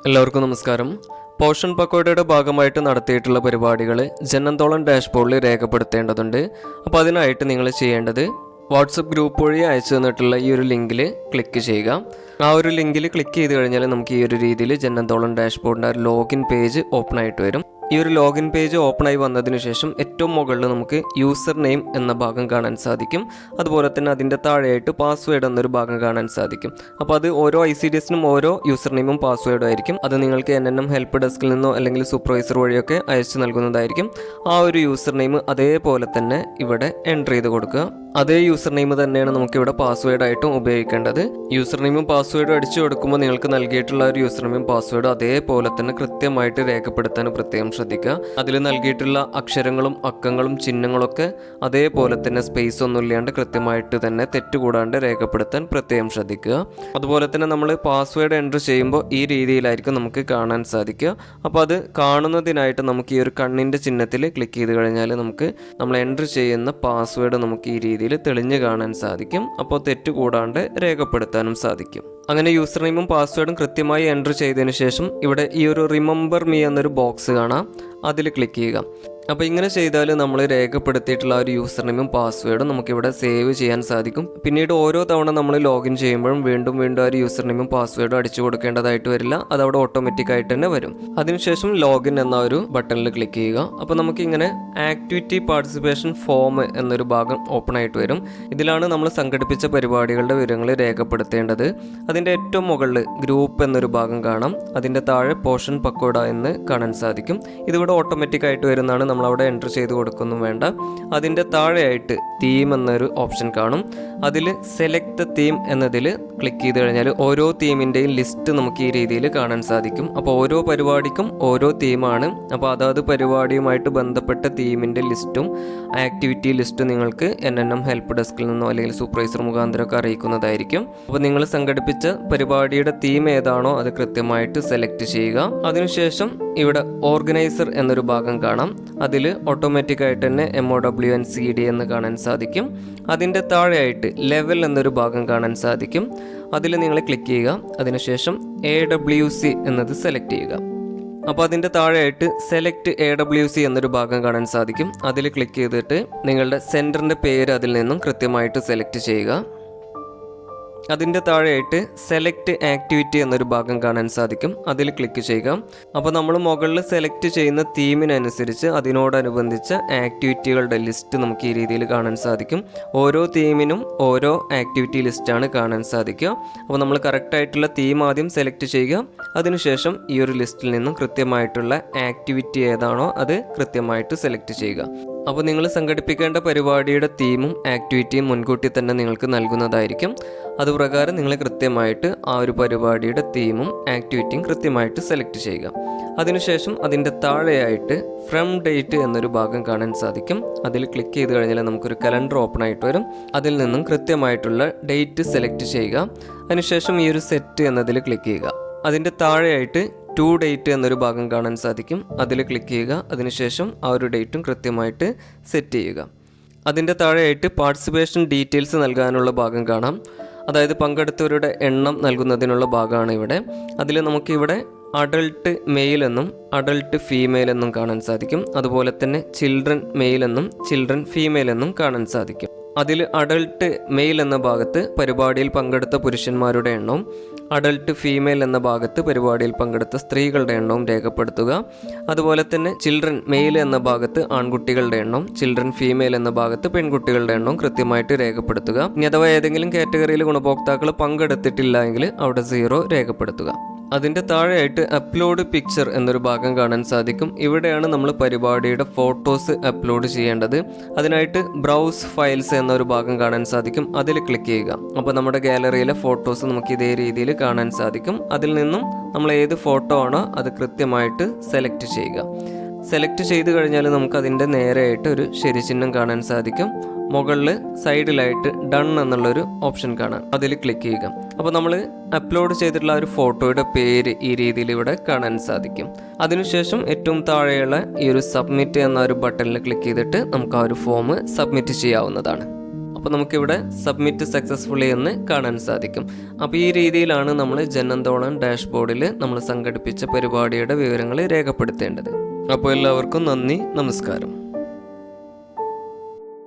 എല്ലാവർക്കും നമസ്കാരം. പോഷൻ പക്കോടയുടെ ഭാഗമായിട്ട് നടത്തിയിട്ടുള്ള പരിപാടികൾ ജനന്തോളം ഡാഷ്ബോർഡിൽ രേഖപ്പെടുത്തേണ്ടതുണ്ട്. അപ്പോൾ അതിനായിട്ട് നിങ്ങൾ ചെയ്യേണ്ടത് വാട്സപ്പ് ഗ്രൂപ്പ് വഴി അയച്ചു തന്നിട്ടുള്ള ഈ ഒരു ലിങ്കിൽ ക്ലിക്ക് ചെയ്യുക. ആ ഒരു ലിങ്കിൽ ക്ലിക്ക് ചെയ്ത് കഴിഞ്ഞാൽ നമുക്ക് ഈ ഒരു രീതിയിൽ ജനന്തോളം ഡാഷ്ബോർഡിന്റെ ആ ലോഗിൻ പേജ് ഓപ്പൺ ആയിട്ട് വരും. ഈ ഒരു ലോഗിൻ പേജ് ഓപ്പൺ ആയി വന്നതിന് ശേഷം ഏറ്റവും മുകളിൽ നമുക്ക് യൂസർ നെയിം എന്ന ഭാഗം കാണാൻ സാധിക്കും. അതുപോലെ തന്നെ അതിന്റെ താഴെയായിട്ട് പാസ്വേഡ് എന്നൊരു ഭാഗം കാണാൻ സാധിക്കും. അപ്പോൾ അത് ഓരോ ഐ സി ഡി എസിനും ഓരോ യൂസർ നെയിമും പാസ്വേഡും ആയിരിക്കും. അത് നിങ്ങൾക്ക് എൻ എൻ എം ഹെൽപ്പ് ഡെസ്കിൽ നിന്നോ അല്ലെങ്കിൽ സൂപ്പർവൈസർ വഴിയൊക്കെ അയച്ചു നൽകുന്നതായിരിക്കും. ആ ഒരു യൂസർ നെയിം അതേപോലെ തന്നെ ഇവിടെ എന്റർ ചെയ്ത് കൊടുക്കുക. അതേ യൂസർ നെയിം തന്നെയാണ് നമുക്ക് ഇവിടെ പാസ്വേഡ് ആയിട്ടും ഉപയോഗിക്കേണ്ടത്. യൂസർ നെയിമും പാസ്വേഡും അടിച്ചു കൊടുക്കുമ്പോൾ നിങ്ങൾക്ക് നൽകിയിട്ടുള്ള ഒരു യൂസർ നെയിമും പാസ്വേഡും അതേപോലെ തന്നെ കൃത്യമായിട്ട് രേഖപ്പെടുത്താൻ പ്രത്യേകം ശ്രദ്ധിക്കുക. അതിൽ നൽകിയിട്ടുള്ള അക്ഷരങ്ങളും അക്കങ്ങളും ചിഹ്നങ്ങളൊക്കെ അതേപോലെ തന്നെ സ്പേസ് ഒന്നും ഇല്ലാണ്ട് കൃത്യമായിട്ട് തന്നെ തെറ്റുകൂടാണ്ട് രേഖപ്പെടുത്താൻ പ്രത്യേകം ശ്രദ്ധിക്കുക. അതുപോലെ തന്നെ നമ്മൾ പാസ്വേഡ് എന്റർ ചെയ്യുമ്പോൾ ഈ രീതിയിലായിരിക്കും നമുക്ക് കാണാൻ സാധിക്കുക. അപ്പോൾ അത് കാണുന്നതിനായിട്ട് നമുക്ക് ഈ ഒരു കണ്ണിന്റെ ചിഹ്നത്തിൽ ക്ലിക്ക് ചെയ്ത് കഴിഞ്ഞാൽ നമുക്ക് നമ്മൾ എന്റർ ചെയ്യുന്ന പാസ്വേഡ് നമുക്ക് ഈ രീതിയിൽ തെളിഞ്ഞ് കാണാൻ സാധിക്കും. അപ്പോൾ തെറ്റുകൂടാണ്ട് രേഖപ്പെടുത്താനും സാധിക്കും. അങ്ങനെ യൂസർ നെയിമും പാസ്വേഡും കൃത്യമായി എന്റർ ചെയ്തതിന് ശേഷം ഇവിടെ ഈ ഒരു റിമെമ്പർ മീ എന്നൊരു ബോക്സ് കാണാം. അതിൽ ക്ലിക്ക് ചെയ്യുക. അപ്പോൾ ഇങ്ങനെ ചെയ്താൽ നമ്മൾ രേഖപ്പെടുത്തിയിട്ടുള്ള ഒരു യൂസർ നെയിമും പാസ്വേഡും നമുക്കിവിടെ സേവ് ചെയ്യാൻ സാധിക്കും. പിന്നീട് ഓരോ തവണ നമ്മൾ ലോഗിൻ ചെയ്യുമ്പോഴും വീണ്ടും വീണ്ടും ആ ഒരു യൂസർ നെയിമും പാസ്വേഡും അടിച്ചു കൊടുക്കേണ്ടതായിട്ട് വരില്ല. അത് അവിടെ ഓട്ടോമാറ്റിക് ആയിട്ട് തന്നെ വരും. അതിനുശേഷം ലോഗിൻ എന്ന ഒരു ബട്ടണിൽ ക്ലിക്ക് ചെയ്യുക. അപ്പോൾ നമുക്കിങ്ങനെ ആക്ടിവിറ്റി പാർട്ടിസിപ്പേഷൻ ഫോം എന്നൊരു ഭാഗം ഓപ്പൺ ആയിട്ട് വരും. ഇതിലാണ് നമ്മൾ സംഘടിപ്പിച്ച പരിപാടികളുടെ വിവരങ്ങൾ രേഖപ്പെടുത്തേണ്ടത്. അതിന്റെ ഏറ്റവും മുകളിൽ ഗ്രൂപ്പ് എന്നൊരു ഭാഗം കാണാം. അതിന്റെ താഴെ പോഷൻ പക്കോഡ എന്ന് കാണാൻ സാധിക്കും. ഇതിവിടെ ഓട്ടോമാറ്റിക് ആയിട്ട് വരുന്നതാണ്. നമ്മൾ അവിടെ എന്റർ ചെയ്ത് കൊടുക്കുന്നു വേണ്ട. അതിന്റെ താഴെയായിട്ട് തീം എന്നൊരു ഓപ്ഷൻ കാണും. അതിൽ സെലക്ട് ദ തീം എന്നതിൽ ക്ലിക്ക് ചെയ്ത് കഴിഞ്ഞാൽ ഓരോ തീമിന്റെയും ലിസ്റ്റ് നമുക്ക് ഈ രീതിയിൽ കാണാൻ സാധിക്കും. അപ്പോൾ ഓരോ പരിപാടിക്കും ഓരോ തീമാണ് അപ്പോൾ അതാത് പരിപാടിയുമായിട്ട് ബന്ധപ്പെട്ട തീമിന്റെ ലിസ്റ്റും ആക്ടിവിറ്റി ലിസ്റ്റും നിങ്ങൾക്ക് എൻ എൻ എം ഹെൽപ്പ് ഡെസ്കിൽ നിന്നോ അല്ലെങ്കിൽ സൂപ്പർവൈസർ മുഖാന്തരമൊക്കെ അറിയിക്കുന്നതായിരിക്കും. അപ്പോൾ നിങ്ങൾ സംഘടിപ്പിച്ച പരിപാടിയുടെ തീം ഏതാണോ അത് കൃത്യമായിട്ട് സെലക്ട് ചെയ്യുക. അതിനുശേഷം ഇവിടെ ഓർഗനൈസർ എന്നൊരു ഭാഗം കാണാം. അതിൽ ഓട്ടോമാറ്റിക് ആയിട്ട് തന്നെ M O W N C D എന്ന് കാണാൻ സാധിക്കും. അതിന്റെ താഴെയായിട്ട് ലെവൽ എന്നൊരു ഭാഗം കാണാൻ സാധിക്കും. അതിൽ നിങ്ങൾ ക്ലിക്ക് ചെയ്യുക. അതിനുശേഷം എ ഡബ്ല്യു സി എന്നത് സെലക്ട് ചെയ്യുക. അപ്പോൾ അതിന്റെ താഴെയായിട്ട് സെലക്ട് എ ഡബ്ല്യു സി എന്നൊരു ഭാഗം കാണാൻ സാധിക്കും. അതിൽ ക്ലിക്ക് ചെയ്തിട്ട് നിങ്ങളുടെ സെന്ററിന്റെ പേര് അതിൽ നിന്നും കൃത്യമായിട്ട് സെലക്ട് ചെയ്യുക. അതിന്റെ താഴെയായിട്ട് സെലക്ട് ആക്ടിവിറ്റി എന്നൊരു ഭാഗം കാണാൻ സാധിക്കും. അതിൽ ക്ലിക്ക് ചെയ്യുക. അപ്പോൾ നമ്മൾ മുകളിൽ സെലക്ട് ചെയ്യുന്ന തീമിനനുസരിച്ച് അതിനോടനുബന്ധിച്ച ആക്ടിവിറ്റികളുടെ ലിസ്റ്റ് നമുക്ക് ഈ രീതിയിൽ കാണാൻ സാധിക്കും. ഓരോ തീമിനും ഓരോ ആക്ടിവിറ്റി ലിസ്റ്റാണ് കാണാൻ സാധിക്കുക. അപ്പോൾ നമ്മൾ കറക്റ്റായിട്ടുള്ള തീം ആദ്യം സെലക്ട് ചെയ്യുക. അതിനുശേഷം ഈ ഒരു ലിസ്റ്റിൽ നിന്നും കൃത്യമായിട്ടുള്ള ആക്ടിവിറ്റി ഏതാണോ അത് കൃത്യമായിട്ട് സെലക്ട് ചെയ്യുക. അപ്പോൾ നിങ്ങൾ സംഘടിപ്പിക്കേണ്ട പരിപാടിയുടെ തീമും ആക്ടിവിറ്റിയും മുൻകൂട്ടി തന്നെ നിങ്ങൾക്ക് നൽകുന്നതായിരിക്കും. അതുപ്രകാരം നിങ്ങൾ കൃത്യമായിട്ട് ആ ഒരു പരിപാടിയുടെ തീമും ആക്ടിവിറ്റിയും കൃത്യമായിട്ട് സെലക്ട് ചെയ്യുക. അതിനുശേഷം അതിന്റെ താഴെയായിട്ട് ഫ്രം ഡേറ്റ് എന്നൊരു ഭാഗം കാണാൻ സാധിക്കും. അതിൽ ക്ലിക്ക് ചെയ്ത് കഴിഞ്ഞാൽ നമുക്കൊരു കലണ്ടർ ഓപ്പൺ ആയിട്ട് വരും. അതിൽ നിന്നും കൃത്യമായിട്ടുള്ള ഡേറ്റ് സെലക്ട് ചെയ്യുക. അതിനുശേഷം ഈ ഒരു സെറ്റ് എന്നതിൽ ക്ലിക്ക് ചെയ്യുക. അതിന്റെ താഴെയായിട്ട് ടു ഡേറ്റ് എന്നൊരു ഭാഗം കാണാൻ സാധിക്കും. അതിൽ ക്ലിക്ക് ചെയ്യുക. അതിനുശേഷം ആ ഒരു ഡേറ്റും കൃത്യമായിട്ട് സെറ്റ് ചെയ്യുക. അതിന്റെ താഴെയായിട്ട് പാർട്ടിസിപ്പേഷൻ ഡീറ്റെയിൽസ് നൽകാനുള്ള ഭാഗം കാണാം. അതായത് പങ്കെടുത്തവരുടെ എണ്ണം നൽകുന്നതിനുള്ള ഭാഗമാണ് ഇവിടെ. അതിൽ നമുക്കിവിടെ അഡൾട്ട് മെയിൽ എന്നും അഡൾട്ട് ഫീമെയിൽ എന്നും കാണാൻ സാധിക്കും. അതുപോലെ തന്നെ ചിൽഡ്രൻ മെയിൽ എന്നും ചിൽഡ്രൻ ഫീമെയിൽ എന്നും കാണാൻ സാധിക്കും. അതിൽ അഡൾട്ട് മെയിൽ എന്ന ഭാഗത്ത് പരിപാടിയിൽ പങ്കെടുത്ത പുരുഷന്മാരുടെ എണ്ണവും അഡൾട്ട് ഫീമെയിൽ എന്ന ഭാഗത്ത് പരിപാടിയിൽ പങ്കെടുത്ത സ്ത്രീകളുടെ എണ്ണവും രേഖപ്പെടുത്തുക. അതുപോലെ തന്നെ ചിൽഡ്രൻ മെയിൽ എന്ന ഭാഗത്ത് ആൺകുട്ടികളുടെ എണ്ണം ചിൽഡ്രൻ ഫീമെയിൽ എന്ന ഭാഗത്ത് പെൺകുട്ടികളുടെ എണ്ണവും കൃത്യമായിട്ട് രേഖപ്പെടുത്തുക. ഇനി അഥവാ ഏതെങ്കിലും കാറ്റഗറിയിൽ ഗുണഭോക്താക്കൾ പങ്കെടുത്തിട്ടില്ല എങ്കിൽ അവിടെ സീറോ രേഖപ്പെടുത്തുക. അതിന്റെ താഴെയായിട്ട് അപ്ലോഡ് പിക്ചർ എന്നൊരു ഭാഗം കാണാൻ സാധിക്കും. ഇവിടെയാണ് നമ്മൾ പരിപാടിയുടെ ഫോട്ടോസ് അപ്ലോഡ് ചെയ്യേണ്ടത്. അതിനായിട്ട് ബ്രൗസ് ഫയൽസ് എന്നൊരു ഭാഗം കാണാൻ സാധിക്കും. അതിൽ ക്ലിക്ക് ചെയ്യുക. അപ്പോൾ നമ്മുടെ ഗാലറിയിലെ ഫോട്ടോസ് നമുക്ക് ഇതേ രീതിയിൽ കാണാൻ സാധിക്കും. അതിൽ നിന്നും നമ്മൾ ഏത് ഫോട്ടോ ആണോ അത് കൃത്യമായിട്ട് സെലക്ട് ചെയ്യുക. സെലക്ട് ചെയ്ത് കഴിഞ്ഞാൽ നമുക്ക് അതിന്റെ നേരെയായിട്ട് ഒരു ശരിചിഹ്നം കാണാൻ സാധിക്കും. മുകളിൽ സൈഡിലായിട്ട് ഡൺ എന്നുള്ളൊരു ഓപ്ഷൻ കാണാം. അതിൽ ക്ലിക്ക് ചെയ്യുക. അപ്പോൾ നമ്മൾ അപ്ലോഡ് ചെയ്തിട്ടുള്ള ഒരു ഫോട്ടോയുടെ പേര് ഈ രീതിയിൽ ഇവിടെ കാണാൻ സാധിക്കും. അതിനുശേഷം ഏറ്റവും താഴെയുള്ള ഈ ഒരു സബ്മിറ്റ് എന്ന ഒരു ബട്ടണിൽ ക്ലിക്ക് ചെയ്തിട്ട് നമുക്ക് ആ ഒരു ഫോം സബ്മിറ്റ് ചെയ്യാവുന്നതാണ്. അപ്പോൾ നമുക്കിവിടെ സബ്മിറ്റ് സക്സസ്ഫുള്ളി എന്ന് കാണാൻ സാധിക്കും. അപ്പോൾ ഈ രീതിയിലാണ് നമ്മൾ ജനന്തോളം ഡാഷ്ബോർഡിൽ നമ്മൾ സംഘടിപ്പിച്ച പരിപാടിയുടെ വിവരങ്ങൾ രേഖപ്പെടുത്തേണ്ടത്. അപ്പോൾ എല്ലാവർക്കും നന്ദി നമസ്കാരം.